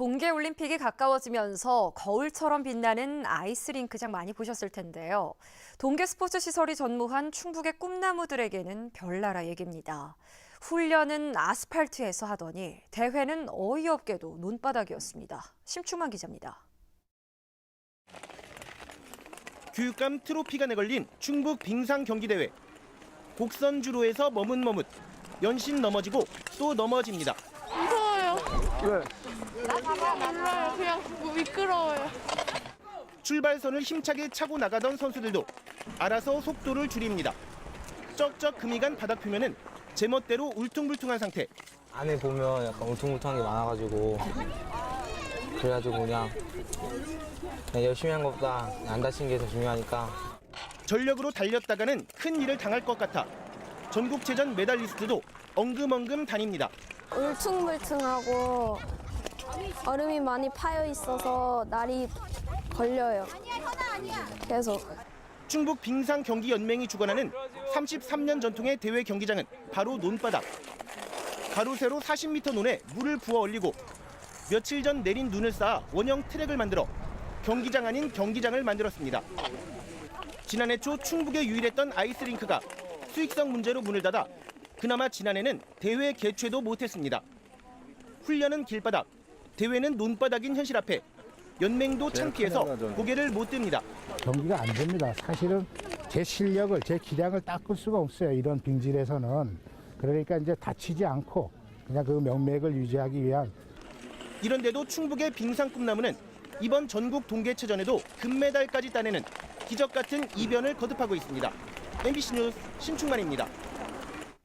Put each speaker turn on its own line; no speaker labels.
동계올림픽이 가까워지면서 거울처럼 빛나는 아이스링크장 많이 보셨을 텐데요. 동계 스포츠 시설이 전무한 충북의 꿈나무들에게는 별나라 얘기입니다. 훈련은 아스팔트에서 하더니 대회는 어이없게도 논바닥이었습니다. 심충만 기자입니다.
교육감 트로피가 내걸린 충북 빙상 경기대회. 곡선 주로에서 머뭇머뭇, 연신 넘어지고 또 넘어집니다.
무서워요.
왜?
몰라요. 그냥 뭐 미끄러워요.
출발선을 힘차게 차고 나가던 선수들도 알아서 속도를 줄입니다. 쩍쩍 금이 간 바닥 표면은 제멋대로 울퉁불퉁한 상태.
안에 보면 약간 울퉁불퉁한 게 많아가지고 그래가지고 그냥, 그냥 열심히 한 것보다 안 다친 게 더 중요하니까
전력으로 달렸다가는 큰 일을 당할 것 같아 전국체전 메달리스트도 엉금엉금 다닙니다.
울퉁불퉁하고 얼음이 많이 파여 있어서 날이 걸려요. 계속.
충북 빙상 경기 연맹이 주관하는 33년 전통의 대회 경기장은 바로 논바닥. 가로 세로 40m 논에 물을 부어 올리고 며칠 전 내린 눈을 쌓아 원형 트랙을 만들어 경기장 아닌 경기장을 만들었습니다. 지난해 초 충북에 유일했던 아이스링크가 수익성 문제로 문을 닫아 그나마 지난해는 대회 개최도 못했습니다. 훈련은 길바닥, 대회는 논바닥인 현실 앞에 연맹도 창피해서 고개를 못 듭니다.
경기가 안 됩니다. 사실은 제 실력을, 제 기량을 닦을 수가 없어요. 이런 빙질에서는. 그러니까 이제 다치지 않고 그냥 그 명맥을 유지하기 위한
이런데도 충북의 빙상 꿈나무는 이번 전국 동계체전에도 금메달까지 따내는 기적 같은 이변을 거듭하고 있습니다. MBC 뉴스 신충만입니다.